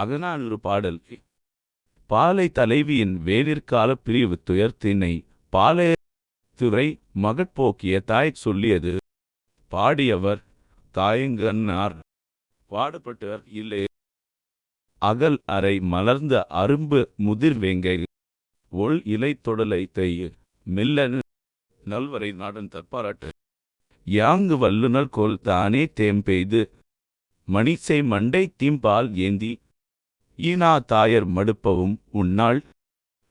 அகநானூறு பாடல். பாலை தலைவியின் வேலிற்கால பிரிவு துயர்த்தினை பாலை துறை மகட்போக்கிய தாய் சொல்லியது. பாடியவர் தாயங்கன்னார் பாடப்பட்டவர் இல்லை. அகல் அறை மலர்ந்த அரும்பு முதிர் வேங்கை. ஒள் இலை தொடலை தெய்ய மெல்ல நல்வரை நாடன் தற்பாராட்டு. யாங்கு வல்லுநர் கோல் தானே தேம்பெய்து மணிசை மண்டை தீம்பால் ஏந்தி ஈனா தாயர் மடுப்பவும் உன்னாள்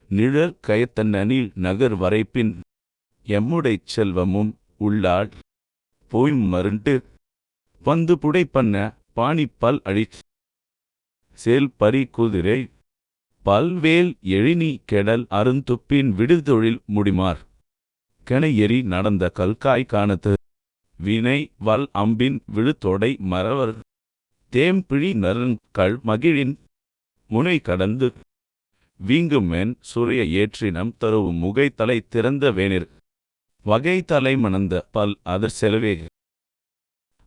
நிழற் கயத்தன்னனில் நகர் வரைப்பின் எம்முடைச் செல்வமும் உள்ளாள். போய் மருண்டு வந்து பண்ண பாணி பல் அழிச் சேல் பரி குதிரை பல்வேல் எழினி கெடல் அருந்துப்பின் விடுதொழில் முடிமார். கெனையெறி நடந்த கல்காய் காணத்து வினை வல் அம்பின் விழுத்தொடை மறவர் தேம்பிழி நருங் கள் மகிழின் முனை கடந்து வீங்குமென் சுரிய ஏற்றினம் தருவும் முகை தலை திறந்த வேனிர் வகை தலை மணந்த பல் அதர் செலவே.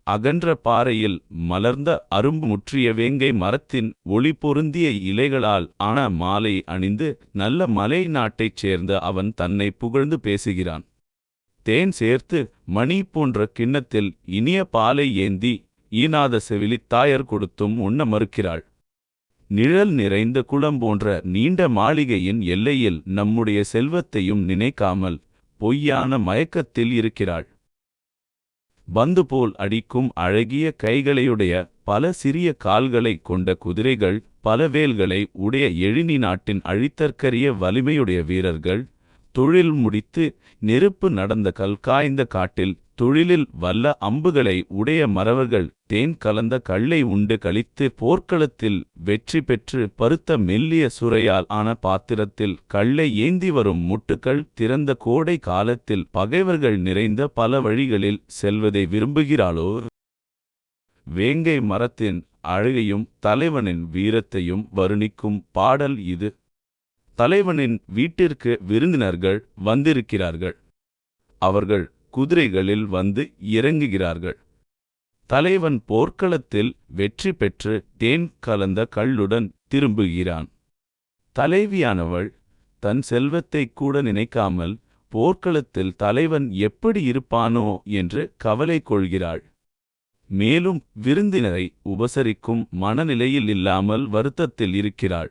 அகன்ற பாறையில் மலர்ந்த அரும்பு முற்றிய வேங்கை மரத்தின் ஒளி பொருந்திய இலைகளால் ஆன மாலை அணிந்து நல்ல மலை நாட்டைச் சேர்ந்த அவன் தன்னை புகழ்ந்து பேசுகிறான். தேன் சேர்த்து மணி போன்ற கிண்ணத்தில் இனிய பாலை ஏந்தி ஈனாத செவிலித் தாயர் கொடுத்தும் உண்ண மறுக்கிறாள். நிழல் நிறைந்த குளம் போன்ற நீண்ட மாளிகையின் எல்லையில் நம்முடைய செல்வத்தையும் நினைக்காமல் பொய்யான மயக்கத்தில் இருக்கிறாள். பந்து போல் அடிக்கும் அழகிய கைகளையுடைய பல சிறிய கால்களைக் கொண்ட குதிரைகள் பல வேல்களை உடைய எழினி நாட்டின் அழித்தற்கரிய வலிமையுடைய வீரர்கள் தொழில் முடித்து நெருப்பு நடந்த கல்காய்ந்த காட்டில் தொழிலில் வல்ல அம்புகளை உடைய மறவர்கள் தேன் கலந்த கள்ளை உண்டு கழித்து போர்க்களத்தில் வெற்றி பெற்று பருத்த மெல்லிய சுரையால் ஆன பாத்திரத்தில் கள்ளை ஏந்தி வரும் முட்டுக்கள் திறந்த கோடை காலத்தில் பகைவர்கள் நிறைந்த பல வழிகளில் செல்வதை விரும்புகிறாளோ? வேங்கை மரத்தின் அழகையும் தலைவனின் வீரத்தையும் வருணிக்கும் பாடல் இது. தலைவனின் வீட்டிற்கு விருந்தினர்கள் வந்திருக்கிறார்கள். அவர்கள் குதிரைகளில் வந்து இறங்குகிறார்கள். தலைவன் போர்க்களத்தில் வெற்றி பெற்று தேன் கலந்த கள்ளுடன் திரும்புகிறான். தலைவியானவள் தன் செல்வத்தை கூட நினைக்காமல் போர்க்களத்தில் தலைவன் எப்படி இருப்பானோ என்று கவலை கொள்கிறாள். மேலும் விருந்தினரை உபசரிக்கும் மனநிலையில் இல்லாமல் வருத்தத்தில் இருக்கிறாள்.